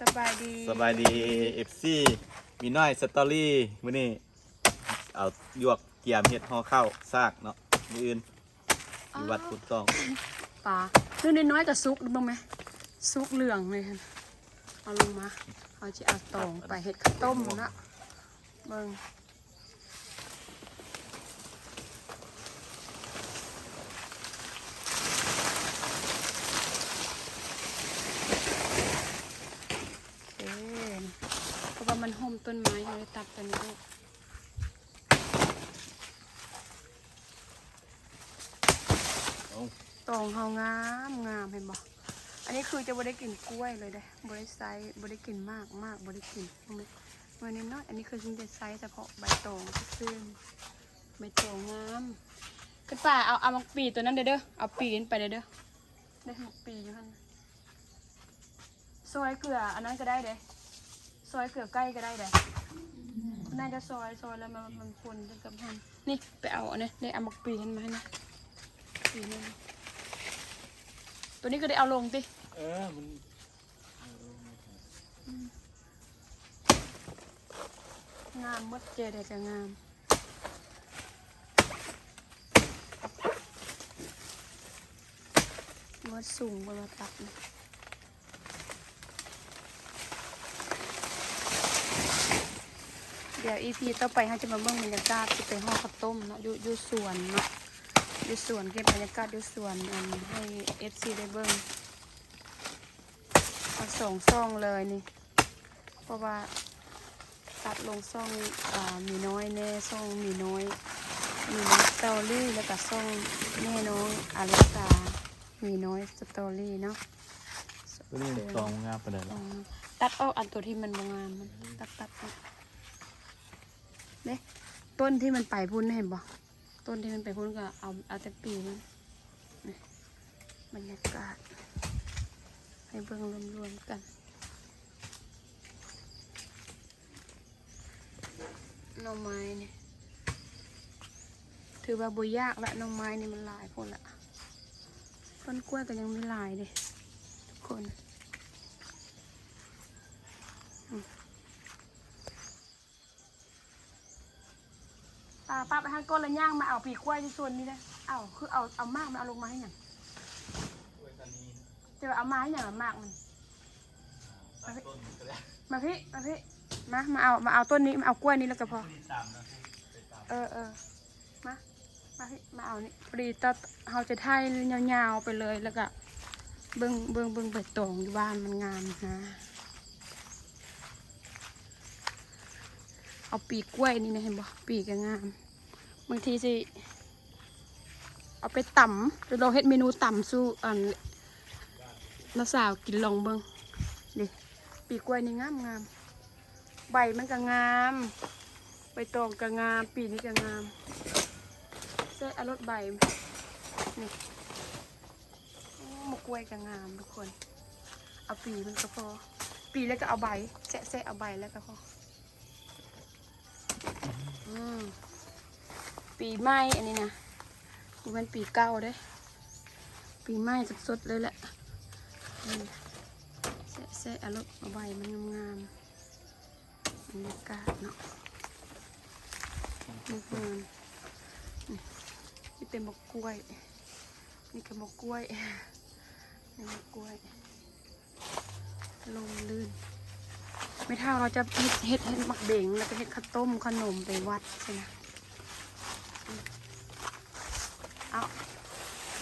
สบายดีสบายดีเอฟซีมีน้อยสตอรี่มื้อนี้เอาหยวกเกียมเฮ็ดห่อข้าวซากเนาะมื้ออื่นมีวัดพุทธต้องปลาเรื่องน้อยๆกับซุกดูบ้างไหมซุกเหลืองเลยค่ะเอาลงมาเอาจะเอาตองไปเห็ดข้าวต้มนะเบิ่งโอ เคเพราะว่ามันห่มต้นไม้เราเลยตัดตัวนี้ออกตองเฮางามงามเห็นบ่อันนี้คือจะบ่ได้กลิ่นกล้วยเลยเด้บ่ได้ไซส์บ่ได้กลิ่นมากมากบ่ได้กลิ่นเห็นไมวันนี้น้อยอันนี้คือฉันจะไซส์เฉพาะใบตองซื่อๆใบตองงามขึ้นป่าเอาเอามักปีตัวนั้นเด้อเด้อเอาปีนไปเด้อเด้อได้มักปีอยู่หั่นซอยเกลืออันนั้นก็ได้เด้ ซอยเกลือใกล้ก็ได้เด้น่าจะซอยซอยแล้วมันมันคนจะกับมันนี่ไปเอาอันนี้ได้เอามักปีนั้นมาให้นะสีนึงตัวนี้ก็ได้เอาลงติเออมันงามหมดเจได้จะงามมดสูงบนมาตัดนะ ดี๋ยวอีพีต่อไปเราจะมาเบิ่งบรรยากาศที่ไปห่อข้าวต้มเนาะอยู่อยู่สวนเนาะอยู่สวนเก็บบรรยากาศอยู่สวนอันให้เอฟซีได้เบิ่งเอาสองซ่องเลยนี่ เพราะว่าตัดลงซ่องอ่ามีน้อยแน่ซ่องมีน้อยมีน้อยสตอรี่แล้วก็ซ่องแม่น้องอลิสามีน้อยสตอรี่เนาะตัวนี้ตองงามปานใดอ๋เนาะอตัดออกอันตัวที่มันบางงามมันตัดตัดออก เนี่ยต้นที่มันไปพุ่นเห็นบ่ต้นที่มันไปพุ่นก็เอาเอาแต่ปีมันบรรยากาศ ให้เบิ่งรวมๆกันหน่อไม้นี่ถือว่าบุยากละหน่อไม้นี่มันหลายคนละต้นกล้วยก็ยังไม่หลายเลยทุกคนอืม ป้าป้าไปทางก้นแล้วย่างมาเอาปีกล้วยที่ส่วนนี้นะเอาคือเอาเอามากมาเอาลงมาให้หยังจะเอามาให้หยังอะมากมันมาพี่มาพี่มามาเอามาเอาต้นนี้มาเอากล้วยนี้แล้วก็พอเออเออมามาพี่มาเอานี่พอดีตอนเราจะถ่ายยาวๆไปเลยแล้วก็เบิ้งเบิ้งเบิ้งใบตองอยู่บ้านมันงามนะเอาปีกกล้วยนี่นะเห็นบ่ปีกก็งาม บางทีสิ เอาไปต่ำจะเราเฮ็ดเมนูต่ำสู้อันน้าสาวกินลองเบิ้งดิปีกล้วยนี่งามงามใบมันก็งาม ใบตองก็งาม ปีนี้ก็งามเส้อารถใบนี่มะกล้วยก็งามทุกคน เอาปีมันก็พอ ปีแล้วก็เอาใบแซะแซะเอาใบแล้วก็พอม ปีไม้อันนี้นะดูมันปีเก่าเด้ ปีไม้สดๆเลยแหละนี่แซะแซะเอารมเอาใบมันงามๆบรรยากาศเนาะนี่คือนี่เป็นมะกล้วย นี่คือมะกล้วยนี่มะกล้วย ลมลื่น ไม่เท่าเราจะเฮ็ดเฮ็ดเฮ็ดหมักเบ่งแล้วก็เฮ็ดข้าวต้มขนมไปวัดใช่ไหมอืมเอา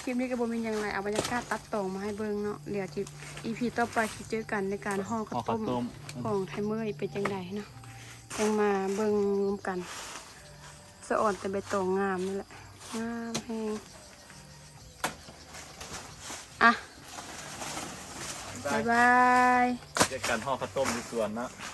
คลิปนี้ก็บ่มีอย่างไรเอาบรรยากาศตัดต่อมาให้เบิ่งเนาะเดี๋ยวจิอีพีต่อไปสิเจอกันในการห่อห่ข้าอวข้าต้วมต้มของไทยเมยเป็นจังไดเนาะยังมาเบิ่งรวมกันสะอ่อนแต่ใบตองงามนี่แหละงามแฮงอะบ๊ายบายเจอกันห่อข้าวต้มในสวนเนาะบ